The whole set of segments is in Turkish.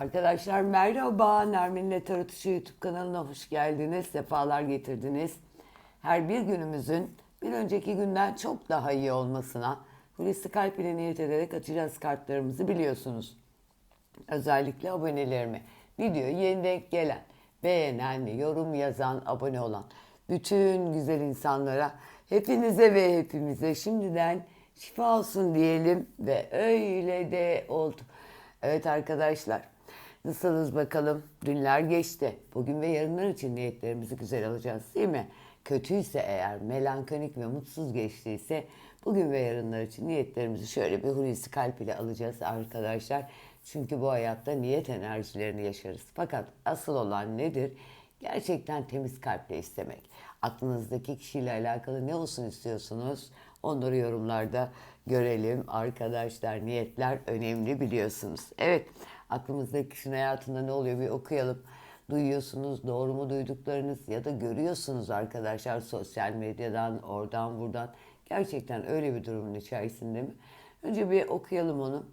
Arkadaşlar merhaba. Nermin'le Tarotuşu YouTube kanalına hoş geldiniz. Sefalar getirdiniz. Her bir günümüzün bir önceki günden çok daha iyi olmasına Hulusi Kalp ile niyet ederek açacağız kartlarımızı biliyorsunuz. Özellikle abonelerime. Videoyu yeni denk gelen, beğenen, yorum yazan, abone olan bütün güzel insanlara, hepinize ve hepimize şimdiden şifa olsun diyelim ve öyle de oldu. Evet arkadaşlar, nasılsınız bakalım? Dünler geçti. Bugün ve yarınlar için niyetlerimizi güzel alacağız değil mi? Kötüyse eğer, melankolik ve mutsuz geçtiyse bugün ve yarınlar için niyetlerimizi şöyle bir Hulusi Kalp ile alacağız arkadaşlar. Çünkü bu hayatta niyet enerjilerini yaşarız. Fakat asıl olan nedir? Gerçekten temiz kalple istemek. Aklınızdaki kişiyle alakalı ne olsun istiyorsunuz? Onları yorumlarda görelim arkadaşlar. Niyetler önemli biliyorsunuz. Evet, aklımızdaki kişinin hayatında ne oluyor bir okuyalım. Duyuyorsunuz, doğru mu duyduklarınız ya da görüyorsunuz arkadaşlar sosyal medyadan, oradan buradan. Gerçekten öyle bir durumun içerisinde mi? Önce bir okuyalım onu.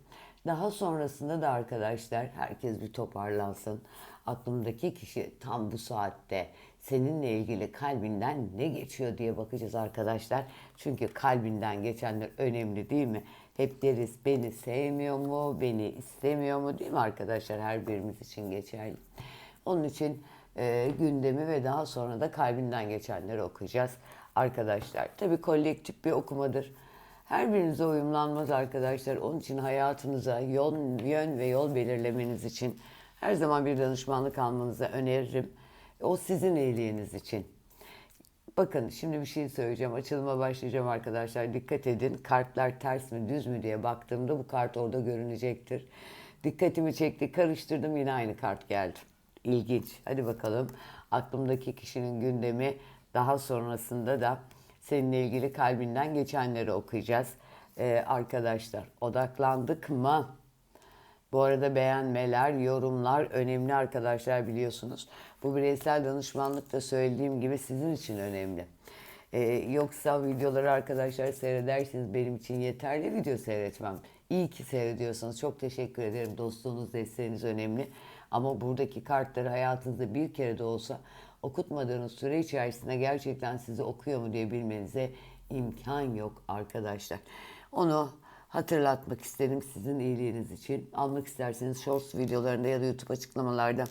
Daha sonrasında da arkadaşlar herkes bir toparlansın. Aklımdaki kişi tam bu saatte seninle ilgili kalbinden ne geçiyor diye bakacağız arkadaşlar. Çünkü kalbinden geçenler önemli değil mi? Hep deriz beni sevmiyor mu, beni istemiyor mu değil mi arkadaşlar? Her birimiz için geçerli. Onun için e, gündemi ve daha sonra da kalbinden geçenleri okuyacağız arkadaşlar. Tabii kolektif bir okumadır. Her birinize uyumlanmaz arkadaşlar. Onun için hayatınıza yol, yön ve yol belirlemeniz için her zaman bir danışmanlık almanızı öneririm. O sizin iyiliğiniz için. Bakın şimdi bir şey söyleyeceğim. Açılıma başlayacağım arkadaşlar. Dikkat edin. Kartlar ters mi düz mü diye baktığımda bu kart orada görünecektir. Dikkatimi çekti. Karıştırdım yine aynı kart geldi. İlginç. Hadi bakalım. Aklımdaki kişinin gündemi daha sonrasında da seninle ilgili kalbinden geçenleri okuyacağız. Ee, arkadaşlar odaklandık mı? Bu arada beğenmeler, yorumlar önemli arkadaşlar biliyorsunuz. Bu bireysel danışmanlık da söylediğim gibi sizin için önemli. Ee, yoksa videoları arkadaşlar seyredersiniz benim için yeterli video seyretmem. İyi ki seyrediyorsanız çok teşekkür ederim. Dostluğunuz, desteğiniz önemli. Ama buradaki kartları hayatınızda bir kere de olsa okutmadığınız süre içerisinde gerçekten sizi okuyor mu diye bilmenize imkan yok arkadaşlar. Onu hatırlatmak istedim sizin iyiliğiniz için. Almak isterseniz shorts videolarında ya da YouTube açıklamalarda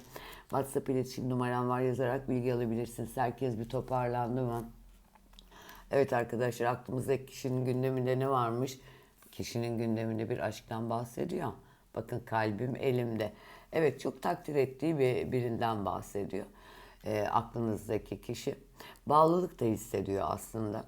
WhatsApp iletişim numaram var yazarak bilgi alabilirsiniz. Herkes bir toparlandı mı? Evet arkadaşlar aklımızdaki kişinin gündeminde ne varmış? Kişinin gündeminde bir aşktan bahsediyor. Bakın kalbim elimde. Evet çok takdir ettiği bir birinden bahsediyor. E, aklınızdaki kişi. Bağlılık da hissediyor aslında.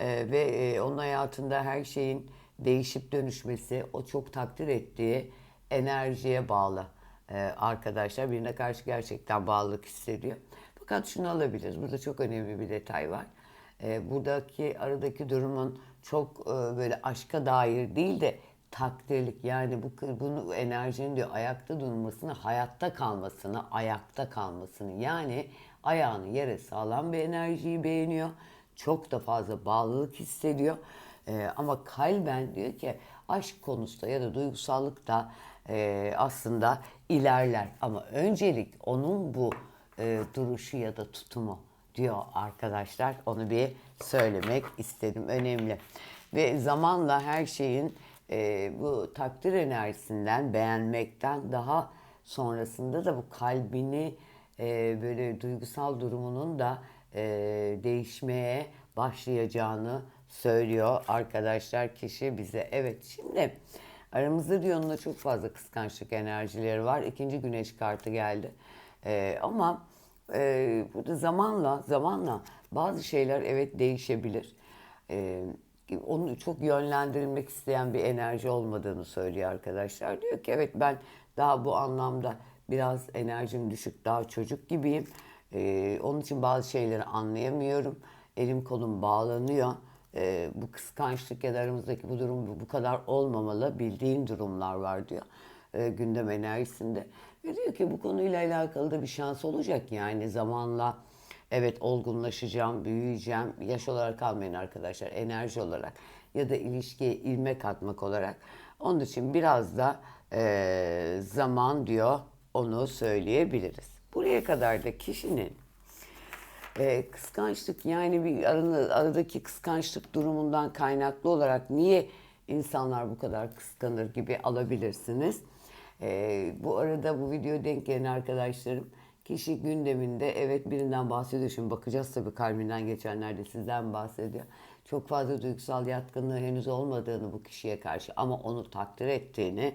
E, ve e, onun hayatında her şeyin değişip dönüşmesi, o çok takdir ettiği enerjiye bağlı e, arkadaşlar. Birine karşı gerçekten bağlılık hissediyor. Fakat şunu alabiliriz. Burada çok önemli bir detay var. E, buradaki aradaki durumun çok e, böyle aşka dair değil de takdirlik yani bu bunu enerjinin diyor ayakta durmasını, hayatta kalmasını, ayakta kalmasını yani ayağını yere sağlam bir enerjiyi beğeniyor. Çok da fazla bağlılık hissediyor. Ee, ama kalben diyor ki aşk konusunda ya da duygusallıkta e, aslında ilerler. Ama öncelik onun bu e, duruşu ya da tutumu diyor arkadaşlar. Onu bir söylemek istedim. Önemli. Ve zamanla her şeyin e, bu takdir enerjisinden, beğenmekten daha sonrasında da bu kalbini e, böyle duygusal durumunun da e, değişmeye başlayacağını söylüyor arkadaşlar kişi bize. Evet şimdi aramızda diyor onunla çok fazla kıskançlık enerjileri var. İkinci güneş kartı geldi. E, ama e, burada zamanla zamanla bazı şeyler evet değişebilir. E, onu çok yönlendirilmek isteyen bir enerji olmadığını söylüyor arkadaşlar. Diyor ki evet ben daha bu anlamda biraz enerjim düşük, daha çocuk gibiyim. Ee, onun için bazı şeyleri anlayamıyorum. Elim kolum bağlanıyor. Ee, bu kıskançlık ya da aramızdaki bu durum bu kadar olmamalı. Bildiğim durumlar var diyor e, gündem enerjisinde. Ve diyor ki bu konuyla alakalı da bir şans olacak yani zamanla Evet olgunlaşacağım, büyüyeceğim. Yaş olarak almayın arkadaşlar, enerji olarak ya da ilişkiye ilmek atmak olarak. Onun için biraz da e, zaman diyor onu söyleyebiliriz. Buraya kadar da kişinin e, kıskançlık yani bir aradaki kıskançlık durumundan kaynaklı olarak niye insanlar bu kadar kıskanır gibi alabilirsiniz. E, bu arada bu video denk gelen arkadaşlarım kişi gündeminde evet birinden bahsediyor. Şimdi bakacağız tabii kalbinden geçenlerde sizden bahsediyor. Çok fazla duygusal yatkınlığı henüz olmadığını bu kişiye karşı ama onu takdir ettiğini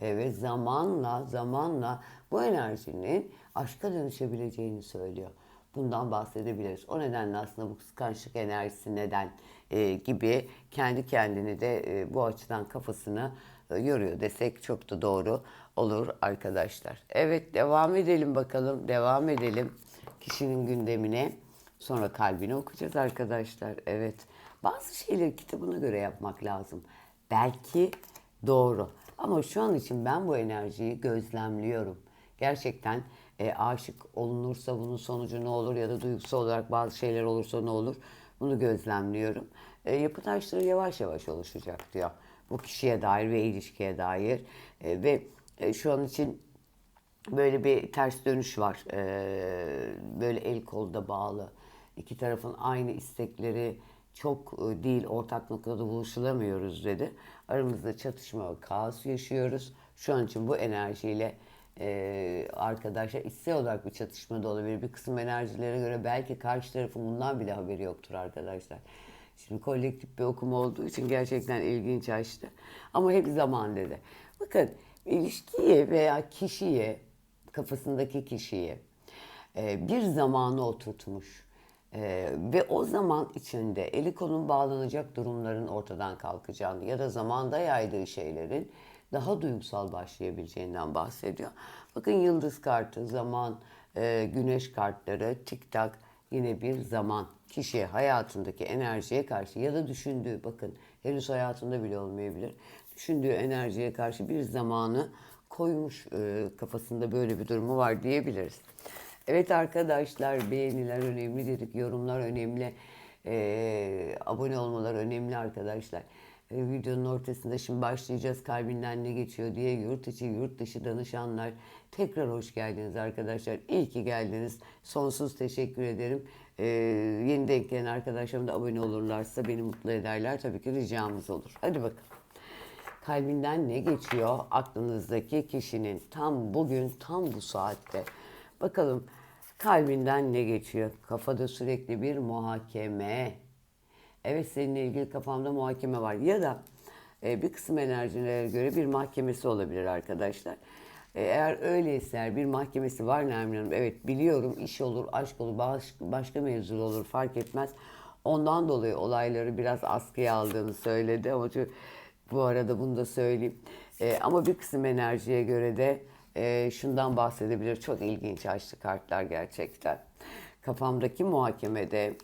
e, ve zamanla zamanla bu enerjinin aşka dönüşebileceğini söylüyor. Bundan bahsedebiliriz. O nedenle aslında bu kıskançlık enerjisi neden e, gibi kendi kendini de e, bu açıdan kafasını e, yoruyor desek çok da doğru olur arkadaşlar. Evet devam edelim bakalım. Devam edelim kişinin gündemine. Sonra kalbini okuyacağız arkadaşlar. Evet. Bazı şeyleri kitabına göre yapmak lazım. Belki doğru. Ama şu an için ben bu enerjiyi gözlemliyorum. Gerçekten e, aşık olunursa bunun sonucu ne olur ya da duygusal olarak bazı şeyler olursa ne olur bunu gözlemliyorum. E, yapı taşları yavaş yavaş oluşacak diyor. Bu kişiye dair ve ilişkiye dair E, ve e, şu an için böyle bir ters dönüş var. E, böyle el kolda bağlı. İki tarafın aynı istekleri çok e, değil ortak noktada buluşulamıyoruz dedi. Aramızda çatışma ve kaos yaşıyoruz. Şu an için bu enerjiyle e, arkadaşlar isteği olarak bir çatışma da olabilir. Bir kısım enerjilere göre belki karşı tarafın bundan bile haberi yoktur arkadaşlar. Şimdi kolektif bir okuma olduğu için gerçekten ilginç açtı. Ama hep zaman dedi. Bakın ilişkiye veya kişiye, kafasındaki kişiye e, bir zamanı oturtmuş. E, ve o zaman içinde eli kolun bağlanacak durumların ortadan kalkacağını ya da zamanda yaydığı şeylerin daha duygusal başlayabileceğinden bahsediyor. Bakın yıldız kartı, zaman, e, güneş kartları, tik tak yine bir zaman kişiye hayatındaki enerjiye karşı ya da düşündüğü bakın henüz hayatında bile olmayabilir. Düşündüğü enerjiye karşı bir zamanı koymuş e, kafasında böyle bir durumu var diyebiliriz. Evet arkadaşlar beğeniler önemli dedik, yorumlar önemli, e, abone olmalar önemli arkadaşlar. E, videonun ortasında şimdi başlayacağız kalbinden ne geçiyor diye yurt içi yurt dışı danışanlar tekrar hoş geldiniz arkadaşlar. İyi ki geldiniz. Sonsuz teşekkür ederim. E, yeni denk gelen arkadaşlarım da abone olurlarsa beni mutlu ederler. Tabii ki ricamız olur. Hadi bakalım. Kalbinden ne geçiyor aklınızdaki kişinin tam bugün tam bu saatte. Bakalım kalbinden ne geçiyor? Kafada sürekli bir muhakeme. Evet seninle ilgili kafamda muhakeme var. Ya da e, bir kısım enerjilere göre bir mahkemesi olabilir arkadaşlar. E, eğer öyleyse eğer bir mahkemesi var Nermin Hanım. Evet biliyorum iş olur, aşk olur, baş, başka mevzu olur fark etmez. Ondan dolayı olayları biraz askıya aldığını söyledi ama şu- bu arada bunu da söyleyeyim. E, ama bir kısım enerjiye göre de e, şundan bahsedebilir. Çok ilginç açtı kartlar gerçekten. Kafamdaki muhakemede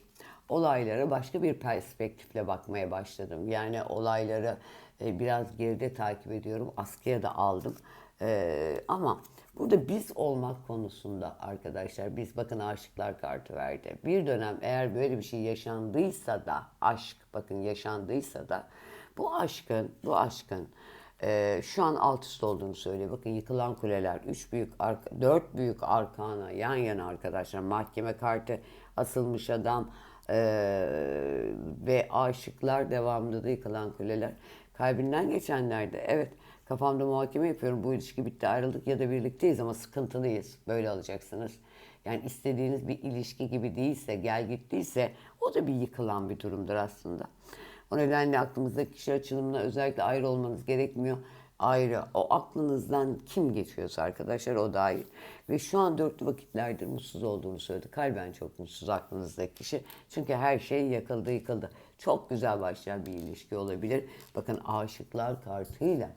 olaylara başka bir perspektifle bakmaya başladım. Yani olayları e, biraz geride takip ediyorum. Askıya da aldım. E, ama burada biz olmak konusunda arkadaşlar biz bakın aşıklar kartı verdi. Bir dönem eğer böyle bir şey yaşandıysa da aşk bakın yaşandıysa da bu aşkın bu aşkın e, şu an alt üst olduğunu söylüyor. Bakın yıkılan kuleler, üç büyük, arka, dört büyük arkana yan yana arkadaşlar. Mahkeme kartı, asılmış adam e, ve aşıklar devamında da yıkılan kuleler. Kalbinden geçenlerde evet kafamda muhakeme yapıyorum. Bu ilişki bitti ayrıldık ya da birlikteyiz ama sıkıntılıyız. Böyle alacaksınız. Yani istediğiniz bir ilişki gibi değilse, gel gittiyse o da bir yıkılan bir durumdur aslında. O nedenle aklımızdaki kişi açılımına özellikle ayrı olmanız gerekmiyor. Ayrı. O aklınızdan kim geçiyorsa arkadaşlar o dahil. Ve şu an dörtlü vakitlerdir mutsuz olduğunu söyledi. Kalben çok mutsuz aklınızdaki kişi. Çünkü her şey yakıldı yıkıldı. Çok güzel başlayan bir ilişki olabilir. Bakın aşıklar kartıyla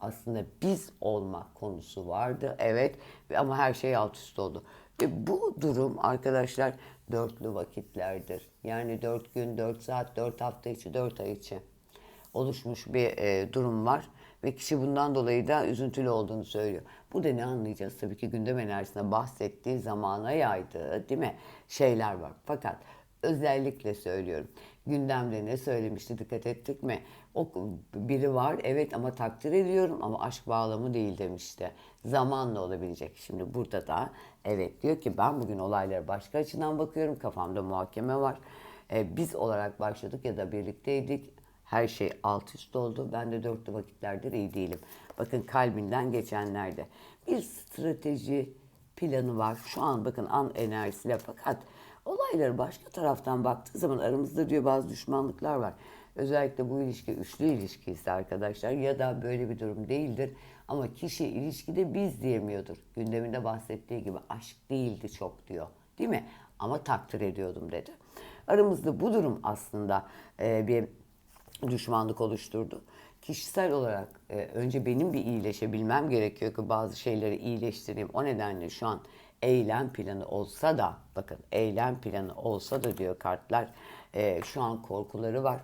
aslında biz olmak konusu vardı. Evet Ve ama her şey alt üst oldu. Ve bu durum arkadaşlar dörtlü vakitlerdir. Yani dört gün, dört saat, dört hafta içi, dört ay içi oluşmuş bir e, durum var. Ve kişi bundan dolayı da üzüntülü olduğunu söylüyor. Burada ne anlayacağız? Tabii ki gündem enerjisinde bahsettiği zamana yaydığı değil mi? Şeyler var. Fakat Özellikle söylüyorum. Gündemde ne söylemişti dikkat ettik mi? O biri var evet ama takdir ediyorum ama aşk bağlamı değil demişti. Zamanla olabilecek. Şimdi burada da evet diyor ki ben bugün olaylara başka açıdan bakıyorum. Kafamda muhakeme var. Ee, biz olarak başladık ya da birlikteydik. Her şey alt üst oldu. Ben de dörtlü vakitlerdir iyi değilim. Bakın kalbinden geçenlerde. Bir strateji planı var. Şu an bakın an enerjisiyle fakat olayları başka taraftan baktığı zaman aramızda diyor bazı düşmanlıklar var. Özellikle bu ilişki üçlü ilişki arkadaşlar ya da böyle bir durum değildir. Ama kişi ilişkide biz diyemiyordur. Gündeminde bahsettiği gibi aşk değildi çok diyor. Değil mi? Ama takdir ediyordum dedi. Aramızda bu durum aslında e, bir düşmanlık oluşturdu. Kişisel olarak e, önce benim bir iyileşebilmem gerekiyor ki bazı şeyleri iyileştireyim. O nedenle şu an eylem planı olsa da bakın eylem planı olsa da diyor kartlar e, şu an korkuları var.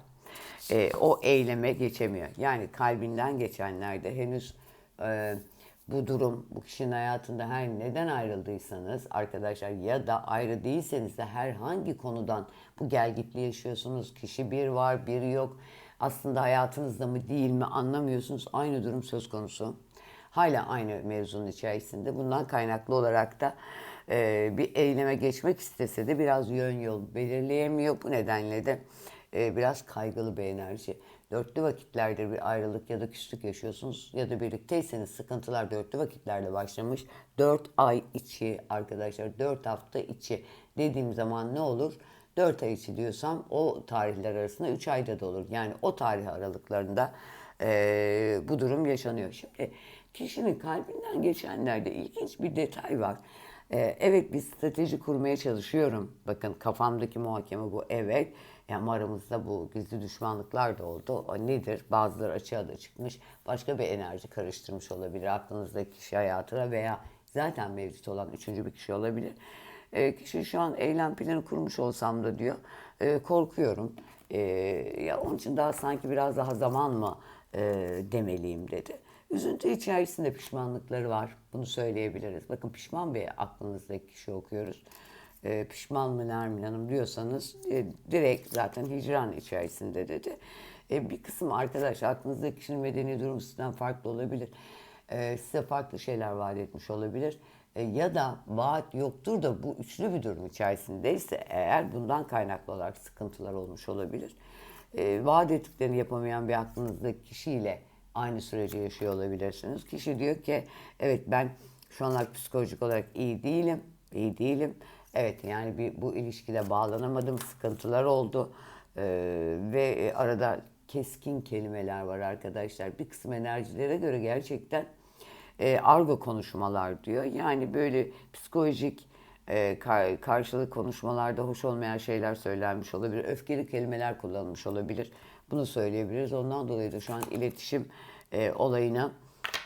E, o eyleme geçemiyor. Yani kalbinden geçenlerde henüz e, bu durum bu kişinin hayatında her neden ayrıldıysanız arkadaşlar ya da ayrı değilseniz de herhangi konudan bu gelgitli yaşıyorsunuz. Kişi bir var bir yok. Aslında hayatınızda mı değil mi anlamıyorsunuz. Aynı durum söz konusu. Hala aynı mevzunun içerisinde. Bundan kaynaklı olarak da e, bir eyleme geçmek istese de biraz yön yol belirleyemiyor. Bu nedenle de e, biraz kaygılı bir enerji. Dörtlü vakitlerdir bir ayrılık ya da küslük yaşıyorsunuz ya da birlikteyseniz sıkıntılar dörtlü vakitlerde başlamış. Dört ay içi arkadaşlar dört hafta içi dediğim zaman ne olur? 4 ay içi diyorsam o tarihler arasında 3 ayda da olur. Yani o tarih aralıklarında e, bu durum yaşanıyor. Şimdi kişinin kalbinden geçenlerde ilginç bir detay var. E, evet bir strateji kurmaya çalışıyorum. Bakın kafamdaki muhakeme bu evet. Yani aramızda bu gizli düşmanlıklar da oldu. O nedir? Bazıları açığa da çıkmış. Başka bir enerji karıştırmış olabilir. Aklınızdaki kişi hayatına veya zaten mevcut olan üçüncü bir kişi olabilir. E, kişi şu an eylem planı kurmuş olsam da diyor e, korkuyorum. E, ya onun için daha sanki biraz daha zaman mı e, demeliyim dedi. Üzüntü içerisinde pişmanlıkları var. Bunu söyleyebiliriz. Bakın pişman bir aklınızdaki kişi okuyoruz. E, pişman mı Nermin Hanım diyorsanız e, direkt zaten hicran içerisinde dedi. E, bir kısım arkadaş aklınızdaki kişinin medeni durumu sizden farklı olabilir. E, size farklı şeyler vaat etmiş olabilir. E, ya da vaat yoktur da bu üçlü bir durum içerisindeyse eğer bundan kaynaklı olarak sıkıntılar olmuş olabilir. E, vaat ettiklerini yapamayan bir aklınızdaki kişiyle aynı süreci yaşıyor olabilirsiniz. Kişi diyor ki evet ben şu anlar psikolojik olarak iyi değilim, iyi değilim. Evet yani bir, bu ilişkide bağlanamadım, sıkıntılar oldu E, ve arada keskin kelimeler var arkadaşlar. Bir kısım enerjilere göre gerçekten e, argo konuşmalar diyor. Yani böyle psikolojik e, kar, karşılık konuşmalarda hoş olmayan şeyler söylenmiş olabilir. Öfkeli kelimeler kullanılmış olabilir. Bunu söyleyebiliriz. Ondan dolayı da şu an iletişim e, olayına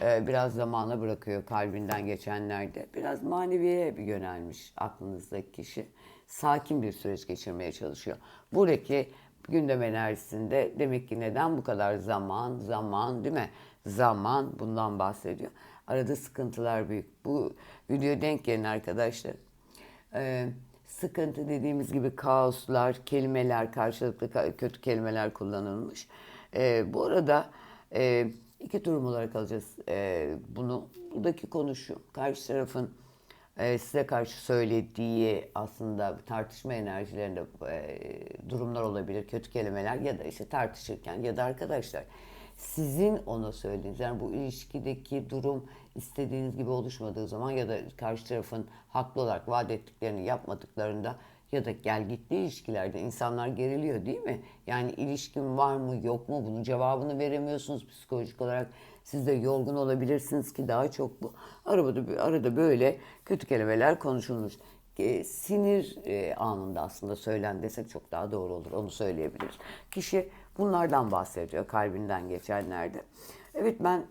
e, biraz zamana bırakıyor kalbinden geçenlerde. Biraz maneviye yönelmiş aklınızdaki kişi. Sakin bir süreç geçirmeye çalışıyor. Buradaki gündem enerjisinde demek ki neden bu kadar zaman, zaman değil mi? Zaman bundan bahsediyor. Arada sıkıntılar büyük. Bu video denk gelin arkadaşlar. Ee, sıkıntı dediğimiz gibi kaoslar, kelimeler, karşılıklı ka- kötü kelimeler kullanılmış. Ee, bu arada e, iki durum olarak alacağız e, bunu. Buradaki konu şu. Karşı tarafın e, size karşı söylediği aslında tartışma enerjilerinde e, durumlar olabilir, kötü kelimeler ya da işte tartışırken ya da arkadaşlar sizin ona söylediğiniz yani bu ilişkideki durum istediğiniz gibi oluşmadığı zaman ya da karşı tarafın haklı olarak vaat ettiklerini yapmadıklarında ya da gel gitli ilişkilerde insanlar geriliyor değil mi? Yani ilişkin var mı yok mu bunun cevabını veremiyorsunuz psikolojik olarak. Siz de yorgun olabilirsiniz ki daha çok bu. Arada, arada böyle kötü kelimeler konuşulmuş. E, sinir e, anında aslında söylen desek çok daha doğru olur. Onu söyleyebiliriz. Kişi bunlardan bahsediyor kalbinden geçenlerde. Evet ben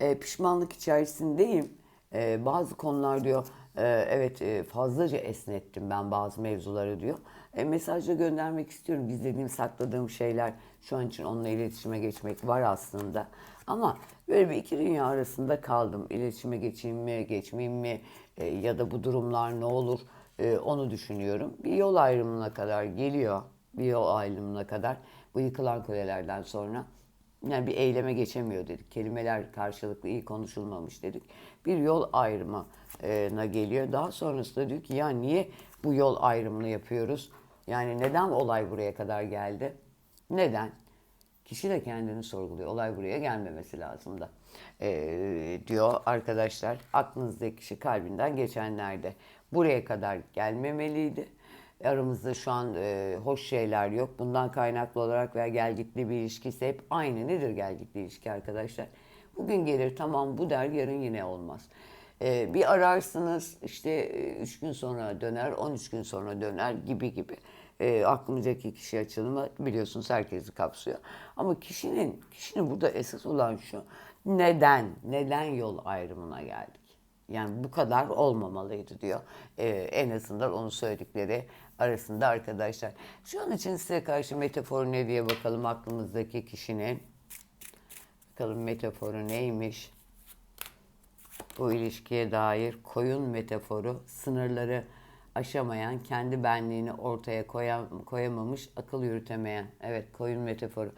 e, pişmanlık içerisindeyim. E, bazı konular diyor e, evet e, fazlaca esnettim ben bazı mevzuları diyor. E, mesajla göndermek istiyorum. Gizlediğim, sakladığım şeyler şu an için onunla iletişime geçmek var aslında. Ama böyle bir iki dünya arasında kaldım. İletişime geçeyim mi, geçmeyeyim mi? E, ya da bu durumlar ne olur? Ee, onu düşünüyorum. Bir yol ayrımına kadar geliyor. Bir yol ayrımına kadar bu yıkılan kulelerden sonra yani bir eyleme geçemiyor dedik. Kelimeler karşılıklı iyi konuşulmamış dedik. Bir yol ayrımına geliyor. Daha sonrasında diyor ki ya niye bu yol ayrımını yapıyoruz? Yani neden olay buraya kadar geldi? Neden? Kişi de kendini sorguluyor. Olay buraya gelmemesi lazım da. Ee, diyor arkadaşlar. Aklınızdaki kişi kalbinden geçenlerde buraya kadar gelmemeliydi. Aramızda şu an e, hoş şeyler yok. Bundan kaynaklı olarak veya gelgitli bir ilişkisi hep aynı. Nedir gelgitli ilişki arkadaşlar? Bugün gelir tamam bu der yarın yine olmaz. Ee, bir ararsınız işte e, üç gün sonra döner, 13 gün sonra döner gibi gibi. E, aklımızdaki kişi açılımı biliyorsunuz herkesi kapsıyor. Ama kişinin, kişinin burada esas olan şu. Neden, neden yol ayrımına geldik? Yani bu kadar olmamalıydı diyor. Ee, en azından onu söyledikleri arasında arkadaşlar. Şu an için size karşı metafor ne diye bakalım aklımızdaki kişinin. Bakalım metaforu neymiş? Bu ilişkiye dair koyun metaforu sınırları aşamayan, kendi benliğini ortaya koyam, koyamamış, akıl yürütemeyen. Evet, koyun metaforu.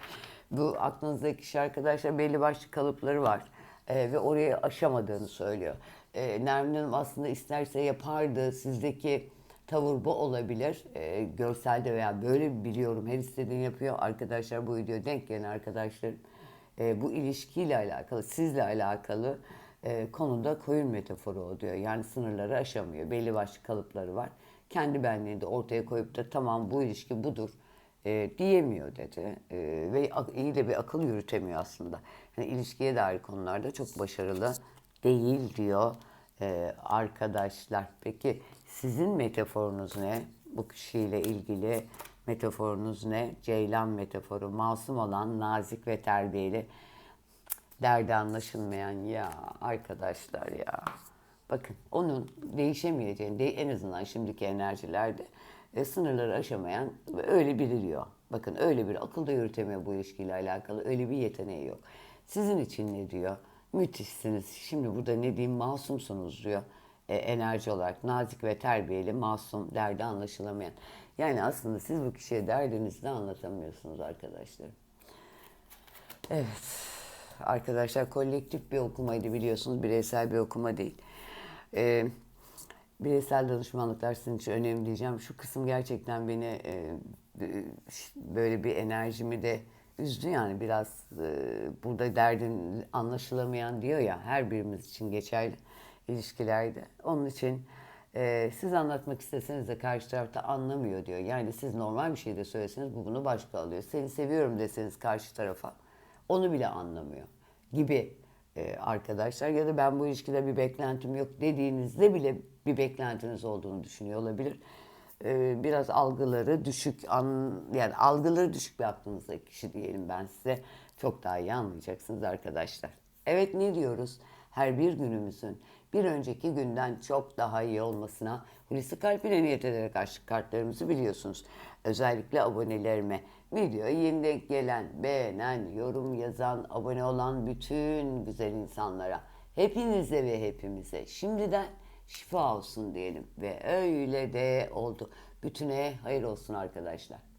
Bu aklınızdaki kişi arkadaşlar belli başlı kalıpları var. Ee, ve orayı aşamadığını söylüyor. Ee, Nermin Hanım aslında isterse yapardı. Sizdeki tavır bu olabilir. Ee, görselde veya böyle biliyorum her istediğini yapıyor. Arkadaşlar bu videoya denk gelen arkadaşlarım e, bu ilişkiyle alakalı, sizle alakalı e, konuda koyun metaforu o diyor. Yani sınırları aşamıyor. Belli başlı kalıpları var. Kendi benliğini de ortaya koyup da tamam bu ilişki budur e, diyemiyor dedi. E, ve iyi de bir akıl yürütemiyor aslında. Yani ilişkiye dair konularda çok başarılı değil diyor e, arkadaşlar. Peki sizin metaforunuz ne? Bu kişiyle ilgili metaforunuz ne? Ceylan metaforu. Masum olan, nazik ve terbiyeli. Derdi anlaşılmayan ya arkadaşlar ya. Bakın onun değişemeyeceğini de en azından şimdiki enerjilerde e, sınırları aşamayan öyle biri diyor. Bakın öyle bir akılda yürütemiyor bu ilişkiyle alakalı. Öyle bir yeteneği yok. Sizin için ne diyor? Müthişsiniz. Şimdi burada ne diyeyim masumsunuz diyor. E, enerji olarak nazik ve terbiyeli, masum, derdi anlaşılamayan. Yani aslında siz bu kişiye derdinizi de anlatamıyorsunuz arkadaşlarım. Evet. Arkadaşlar kolektif bir okumaydı biliyorsunuz. Bireysel bir okuma değil. Ee, bireysel danışmanlıklar sizin için önemli diyeceğim. Şu kısım gerçekten beni e, böyle bir enerjimi de üzdü yani biraz e, burada derdin anlaşılamayan diyor ya her birimiz için geçerli ilişkilerde. Onun için e, siz anlatmak isteseniz de karşı tarafta anlamıyor diyor. Yani siz normal bir şey de söyleseniz bu bunu başka alıyor. Seni seviyorum deseniz karşı tarafa onu bile anlamıyor gibi e, arkadaşlar. Ya da ben bu ilişkide bir beklentim yok dediğinizde bile bir beklentiniz olduğunu düşünüyor olabilir. E, biraz algıları düşük, an, yani algıları düşük bir aklınızdaki kişi diyelim ben size. Çok daha iyi anlayacaksınız arkadaşlar. Evet ne diyoruz? Her bir günümüzün bir önceki günden çok daha iyi olmasına Hulusi Kalp ile niyet ederek açtık kartlarımızı biliyorsunuz. Özellikle abonelerime videoya yeni denk gelen, beğenen, yorum yazan, abone olan bütün güzel insanlara, hepinize ve hepimize şimdiden şifa olsun diyelim. Ve öyle de oldu. Bütüne hayır olsun arkadaşlar.